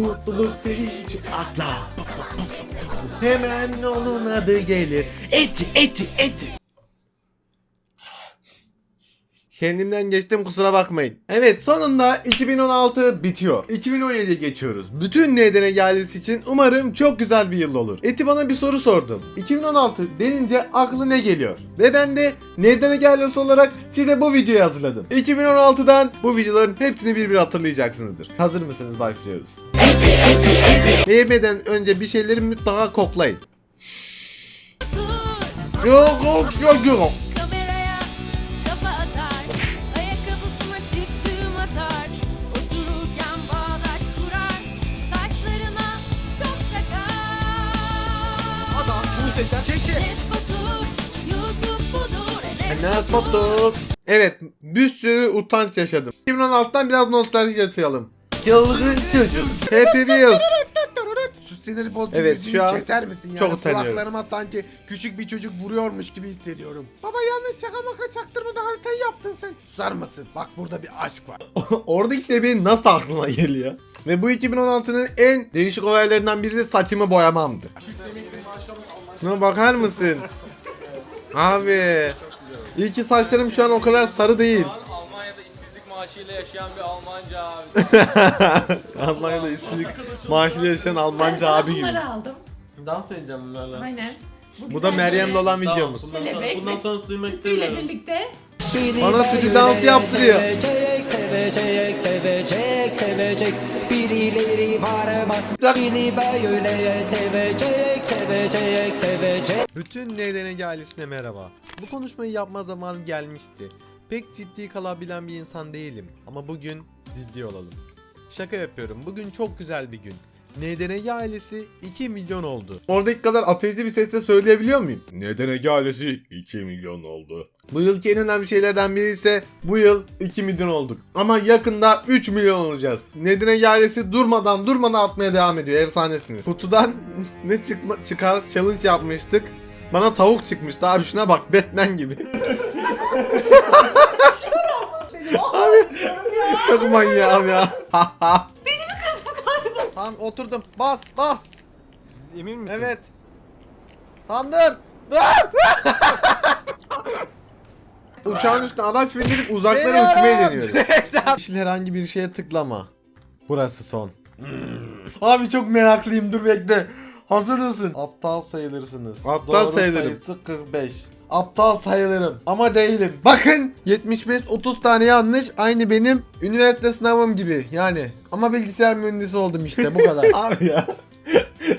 Mutluluk deyince akla Hemen onun adı gelir. Eti eti eti Kendimden geçtim kusura bakmayın. Evet sonunda 2016 bitiyor. 2017'ye geçiyoruz. Bütün nedene gelmesi için umarım çok güzel bir yıl olur. Eti bana bir soru sordum. 2016 denince aklı ne geliyor? Ve ben de nedene gelmesi olarak size bu videoyu hazırladım. 2016'dan bu videoların hepsini bir bir hatırlayacaksınızdır. Hazır mısınız? Başlıyoruz. Ve Yemeden önce bir şeyleri mutlaka koklayın. Yok yok yok yok. Ne foto? Evet, bir sürü utanç yaşadım. 2016'dan biraz nostalji yaşayalım. Çılgın çocuk. Happy Wheels. Şu siniri bozucu Evet, şu an keser misin yani? çok utanıyorum. Kulaklarıma sanki küçük bir çocuk vuruyormuş gibi hissediyorum. Baba yanlış şaka maka çaktırmadan haritayı yaptın sen. Susar mısın? Bak burada bir aşk var. Oradaki şey benim nasıl aklıma geliyor? Ve bu 2016'nın en değişik olaylarından biri de saçımı boyamamdı. Buna bakar mısın? Abi. İyi ki saçlarım şu an o kadar sarı değil. Şu an Almanya'da işsizlik maaşıyla yaşayan bir Almanca abi. Almanya'da işsizlik maaşıyla yaşayan Almanca abi gibi. Bunları aldım. Dans edeceğim bunlarla. Aynen. Bu da Meryem'le olan videomuz. bundan sonra, bundan sonrası duymak Sütüyle istemiyorum. birlikte Bana sütü dans yaptırıyor. Sevecek, sevecek, sevecek, sevecek Birileri var ama Beni böyle sevecek, sevecek, sevecek Bütün NDNG ailesine merhaba. Bu konuşmayı yapma zamanım gelmişti. Pek ciddi kalabilen bir insan değilim ama bugün ciddi olalım. Şaka yapıyorum. Bugün çok güzel bir gün. NDNG ailesi 2 milyon oldu. Oradaki kadar ateşli bir sesle söyleyebiliyor muyum? NDNG ailesi 2 milyon oldu. Bu yılki en önemli şeylerden biri ise bu yıl 2 milyon olduk. Ama yakında 3 milyon olacağız. NDNG ailesi durmadan durmadan atmaya devam ediyor. Efsanesiniz. Kutudan ne çıkma, çıkar challenge yapmıştık. Bana tavuk çıkmıştı abi şuna bak Batman gibi. abi çok manyağım ya. Tamam oturdum. Bas bas. Emin misin? Evet. Tamam dur. Dur. Uçağın üstüne araç bindirip uzaklara uçmayı deniyoruz. Yeşil herhangi bir şeye tıklama. Burası son. Abi çok meraklıyım dur bekle. Hazır mısın? Aptal sayılırsınız. Aptal Doğru sayılırım. Sayısı 45. Aptal sayılırım ama değilim. Bakın 75 30 tane yanlış aynı benim üniversite sınavım gibi yani. Ama bilgisayar mühendisi oldum işte bu kadar. Abi ya.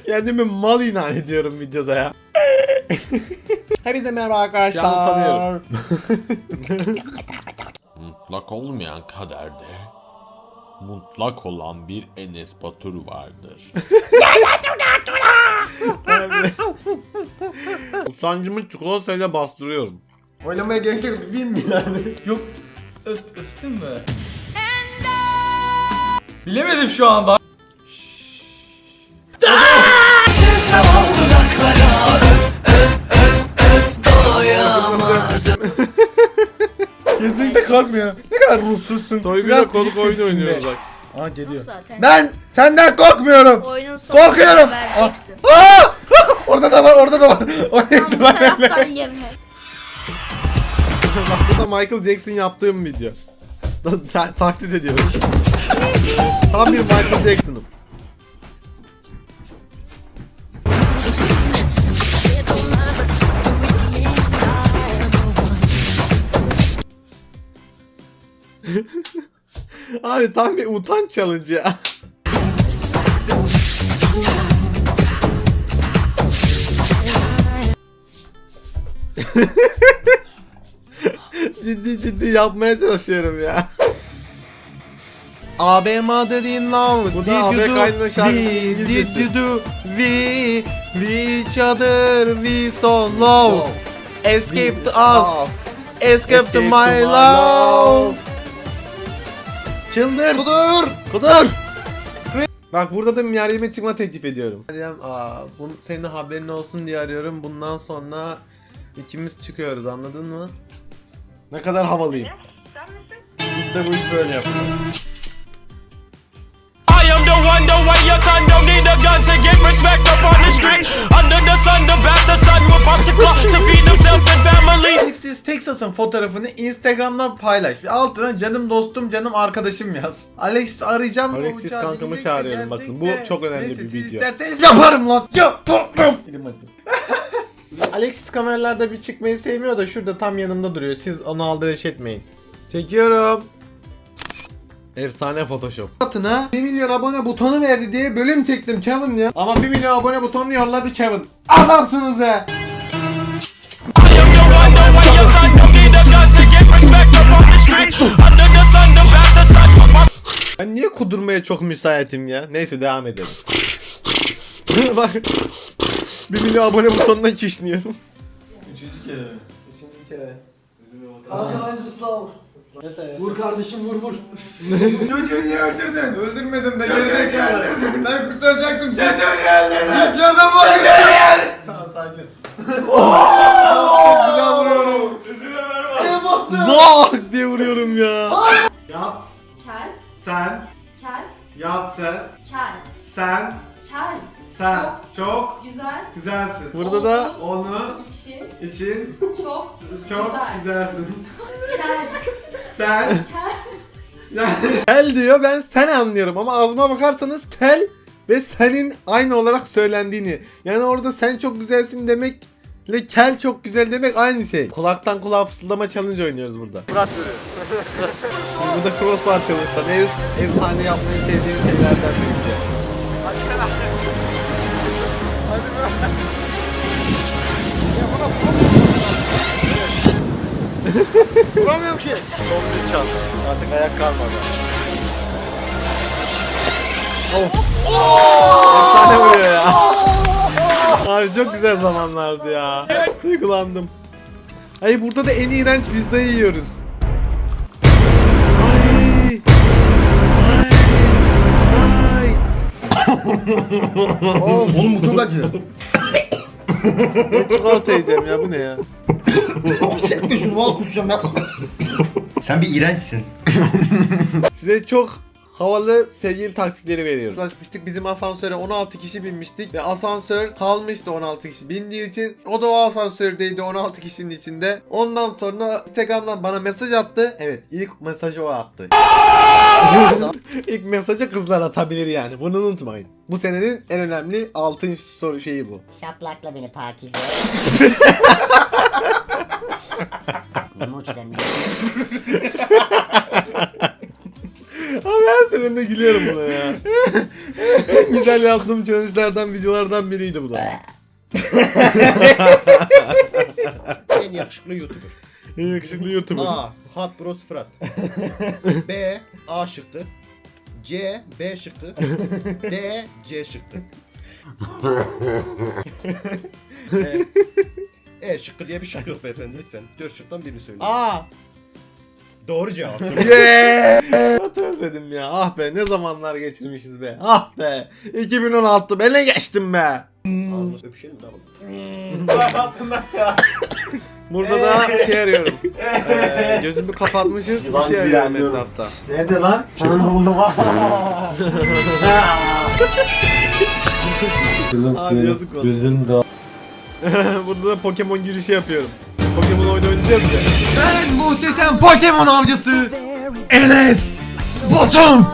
Kendimi mal ilan ediyorum videoda ya. Hepinize merhaba arkadaşlar. Canım tanıyorum. Mutlak olmayan kaderde mutlak olan bir Enes Batur vardır. Utancımı çikolatayla bastırıyorum. Oynamaya gerek yok. Bileyim mi yani? Yok. Öp, öpsün mü? Bilemedim şu anda. Kesinlikle korkmuyor. Ne kadar ruhsuzsun. Biraz konuk oyunu oynuyoruz bak. Aa geliyor. zaten. Ben senden korkmuyorum. Oyunun sonunda Korkuyorum. vereceksin. Aa! orada da var, orada da var. Oraya Tam bu taraftan gel. bak bu da Michael Jackson yaptığım video. Ta- ta- taklit ediyorum. Tam bir Michael Jackson'ım. Abi tam bir utanç challenge ya. ciddi ciddi yapmaya çalışıyorum ya. AB mother in love. Bu da AB kaynına şarkısının İngilizcesi. Did you do we we each other we so low. Escape to us. Escape, to my love. Çıldır. Kudur. Kudur. Bak burada da Meryem'e çıkma teklif ediyorum. Meryem aa bun, senin haberin olsun diye arıyorum. Bundan sonra ikimiz çıkıyoruz anladın mı? Ne kadar havalıyım. İşte bu iş böyle yapılır. Under the sun, the bastard sun will pop the clock to feed Alex'in fotoğrafını Instagram'dan paylaş. Altına canım dostum canım arkadaşım yaz. Alex'i arayacağım. Alexis uçağa kankamı binecek, çağırıyorum bakın. Bu de. çok önemli Neyse, bir siz video. isterseniz yaparım lan. Yaparım. Gidelim hadi. Alexis kameralarda bir çıkmayı sevmiyor da şurada tam yanımda duruyor. Siz onu aldırış etmeyin. Çekiyorum. Efsane Photoshop. Atına 1 milyon abone butonu verdi diye bölüm çektim Kevin ya. Ama 1 milyon abone butonunu yolladı Kevin. Adamsınız be. Ben niye kudurmaya çok müsaitim ya? Neyse devam edelim. Bak 1 milyon abone butonuna kişniyorum. Üçüncü kere. Üçüncü kere. Vur kardeşim vur vur. Çocuğu niye öldürdün? Öldürmedim ben. Çocuğu niye öldürdün? Ben kurtaracaktım. Çocuğu niye öldürdün? Git yerden var. Çocuğu niye öldürdün? Sana sakin. Çok güzel vuruyorum. Üzülme verme. Bak diye vuruyorum ya. Yat Kel, sen. kel, Yat sen. kel, Sen. kel. Sen. Çok Güzel. güzelsin. Burada da onu için için çok çok Güzel. güzelsin. kel, Sen. kel. Yani kel diyor ben sen anlıyorum ama ağzıma bakarsanız kel ve senin aynı olarak söylendiğini. Yani orada sen çok güzelsin demekle kel çok güzel demek aynı şey. Kulaktan kulağa fısıldama challenge oynuyoruz burada. Murat burada crossbar challenge'da ne efsane yapmayı sevdiğim şeylerden birisi. Vuramıyorum ki. Son bir şans. Artık ayak kalmadı. Ya. Abi çok güzel zamanlardı ya. Duygulandım. Ay burada da en iğrenç pizzayı yiyoruz. Ay. Ay. Ay. of. Oğlum bu çok acı. Ben çikolata yiyeceğim ya bu ne ya? Çekme şunu valla kusacağım ya. Sen bir iğrençsin. Size çok havalı sevgili taktikleri veriyoruz. Ulaşmıştık bizim asansöre 16 kişi binmiştik ve asansör kalmıştı 16 kişi bindiği için. O da o asansördeydi 16 kişinin içinde. Ondan sonra Instagram'dan bana mesaj attı. Evet ilk mesajı o attı. ilk mesajı kızlar atabilir yani bunu unutmayın. Bu senenin en önemli altın soru şeyi bu. Şaplakla beni Pakize. Muç her seferinde gülüyorum buna ya. en güzel yazdığım challenge'lardan videolardan biriydi bu da. En yakışıklı YouTuber. En yakışıklı YouTuber. A. Hot Bros Fırat. B. A şıktı. C. B şıktı. D. C şıktı. e, e şıkkı diye bir şık yok beyefendi lütfen. Dört şıktan birini söyleyin. Aa! Doğru cevap. Çok özledim ya. Ah be ne zamanlar geçirmişiz be. Ah be. 2016 ben ne geçtim be. Ağzına öpüşelim yapalım. Burada da şey arıyorum. Ee, gözümü kapatmışız bir şey arıyorum etrafta. Nerede lan? Sana buldum Abi yazık oldu. Daha. Burada da Pokemon girişi yapıyorum. Pokemon oyunu oynayacağız ya. Ben muhteşem Pokemon avcısı Enes Batum.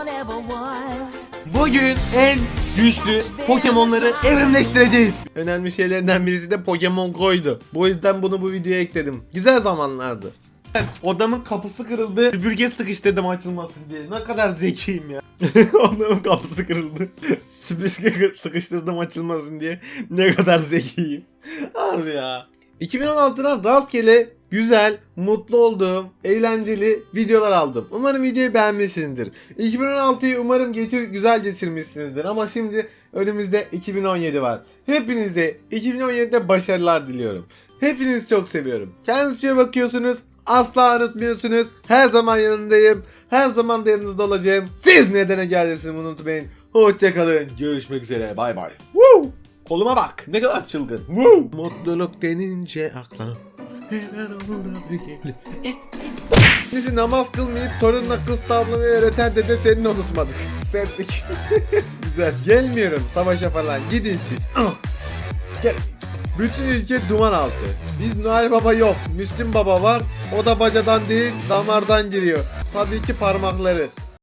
Bugün en güçlü Pokemon'ları evrimleştireceğiz. Önemli şeylerinden birisi de Pokemon koydu. Bu yüzden bunu bu videoya ekledim. Güzel zamanlardı. Odamın kapısı kırıldı. Süpürge sıkıştırdım açılmasın diye. Ne kadar zekiyim ya. Odamın kapısı kırıldı. Süpürge sıkıştırdım açılmasın diye. Ne kadar zekiyim. Abi ya. 2016'dan rastgele, güzel, mutlu olduğum, eğlenceli videolar aldım. Umarım videoyu beğenmişsinizdir. 2016'yı umarım geçir, güzel geçirmişsinizdir. Ama şimdi önümüzde 2017 var. Hepinize 2017'de başarılar diliyorum. Hepinizi çok seviyorum. Kendinize bakıyorsunuz. Asla unutmuyorsunuz. Her zaman yanındayım. Her zaman da yanınızda olacağım. Siz nedene geldiyseniz unutmayın. Hoşçakalın. Görüşmek üzere. Bay bay. Woo! Koluma bak. Ne kadar çılgın. Woo! Mutluluk denince akla hemen olur abi. Neyse namaz kılmayıp torunla kız tavlamayı öğreten dede seni unutmadık. Sertlik. Güzel. Gelmiyorum savaşa falan. Gidin siz. Ah. Gel. Bütün ülke duman altı. Biz Noel Baba yok. Müslüm Baba var. O da bacadan değil damardan giriyor. Tabii ki parmakları.